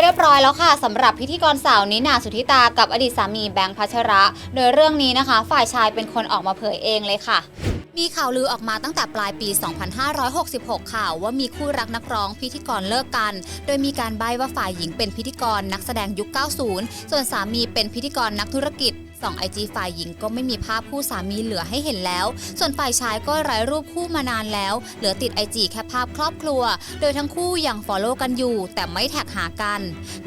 เรียบร้อยแล้วค่ะสำหรับพิธีกรสาวนิน่าสุธิตากับอดีตสามีแบงค์พัชระ โดยเรื่องนี้นะคะ ฝ่ายชายเป็นคนออกมาเผยเองเลยค่ะ มีข่าวลือออกมาตั้งแต่ปลายปี 2566ข่าวว่ามีคู่รักนักร้องพิธีกรเลิกกัน โดยมีการใบ้ว่าฝ่ายหญิงเป็นพิธีกรนักแสดงยุค 90 ส่วนสามีเป็นพิธีกรนักธุรกิจส่องไอจีฝ่ายหญิงก็ไม่มีภาพคู่สามีเหลือให้เห็นแล้ว ส่วนฝ่ายชายก็ไร้รูปคู่มานานแล้ว เหลือติดไอจีแค่ภาพครอบครัว โดยทั้งคู่ยังฟอลโล่กันอยู่ แต่ไม่แท็กหากัน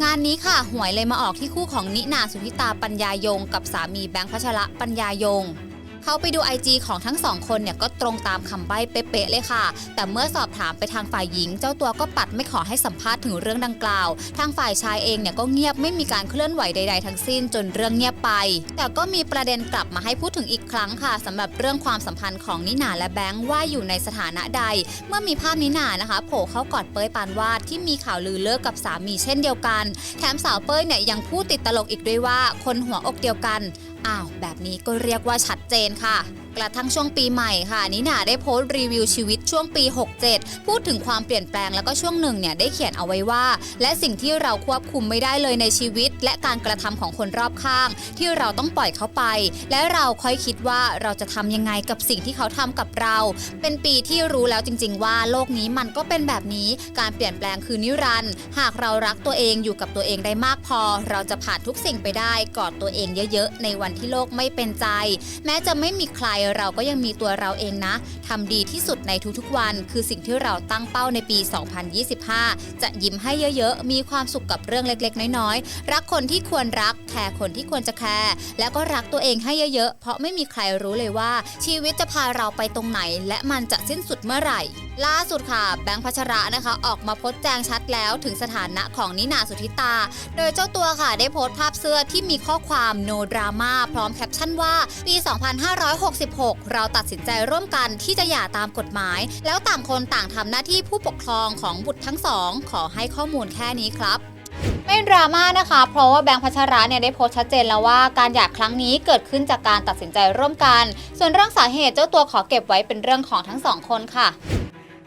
งานนี้ค่ะ หวยเลยมาออกที่คู่ของนินาสุธิตาปัญญายง กับสามีแบงค์พัชระปัญญายง เขาไปดู IG ของทั้งสองคนเนี่ยก็ตรงตามคำใบ้เป๊ะเลยค่ะ แต่เมื่อสอบถามไปทางฝ่ายหญิง เจ้าตัวก็ปัดไม่ขอให้สัมภาษณ์ถึงเรื่องดังกล่าว ทางฝ่ายชายเองเนี่ยก็เงียบไม่มีการเคลื่อนไหวใด ๆ ทั้งสิ้นจนเรื่องเงียบไป แต่ก็มีประเด็นกลับมาให้พูดถึงอีกครั้งค่ะสำหรับเรื่องความสัมพันธ์ของนิหนาและแบงค์ว่าอยู่ในสถานะใด เมื่อมีภาพนิหนานะคะโผล่เข้ากอดเป้ยปานวาดที่มีข่าวลือเลิกกับสามีเช่นเดียวกัน แถมสาวเป้ยเนี่ยยังพูดติดตลกอีกด้วยว่าคนหัวอกเดียวกันอ้าวแบบนี้ก็เรียกว่าชัดเจนค่ะ กระทั่งช่วงปีใหม่ค่ะนิน่าได้โพสต์รีวิวชีวิตช่วงปี 67 พูดถึงความเปลี่ยนแปลงแล้วก็ช่วงหนึ่งเนี่ยได้เขียนเอาไว้ว่า และสิ่งที่เราควบคุมไม่ได้เลยในชีวิต และการกระทำของคนรอบข้าง ที่เราต้องปล่อยเขาไป และเราค่อยคิดว่าเราจะทำยังไงกับสิ่งที่เขาทำกับเรา เป็นปีที่รู้แล้วจริง ๆ ว่าโลกนี้มันก็เป็นแบบนี้การเปลี่ยนแปลงคือนิรันดร์หากเรารักตัวเองอยู่กับตัวเองได้มากพอ เราจะผ่านทุกสิ่งไปได้กอดตัวเองเยอะๆ ในวันที่โลกไม่เป็นใจ แม้จะไม่มีใครเราก็ยังมีตัวเราเองนะทำดีที่สุดในทุกๆวัน คือสิ่งที่เราตั้งเป้าในปี 2025 จะยิ้มให้เยอะๆ มีความสุขกับเรื่องเล็กๆ น้อยๆ รักคนที่ควรรักแคร์คนที่ควรจะแคร์แล้วก็รักตัวเองให้เยอะๆ เพราะไม่มีใครรู้เลยว่า ชีวิตจะพาเราไปตรงไหน และมันจะสิ้นสุดเมื่อไหร่ ล่าสุดค่ะ แบงค์พัชระนะคะ ออกมาโพสต์แจงชัดแล้วถึงสถานะของนินาสุธิตา โดยเจ้าตัวค่ะได้โพสต์ภาพเสื้อที่มีข้อความ no drama พร้อมแคปชั่นว่าปี 2,560 2566เราตัดสินใจร่วมกันที่จะหย่าตามกฎหมาย แล้วต่างคนต่างทำหน้าที่ผู้ปกครองของบุตรทั้งสอง ขอให้ข้อมูลแค่นี้ครับไม่ดราม่านะคะ เพราะว่าแบงค์พัชระเนี่ยได้โพสต์ชัดเจนแล้วว่าการหย่าครั้งนี้เกิดขึ้นจากการตัดสินใจร่วมกัน ส่วนเรื่องสาเหตุเจ้าตัวขอเก็บไว้เป็นเรื่องของทั้งสองคนค่ะ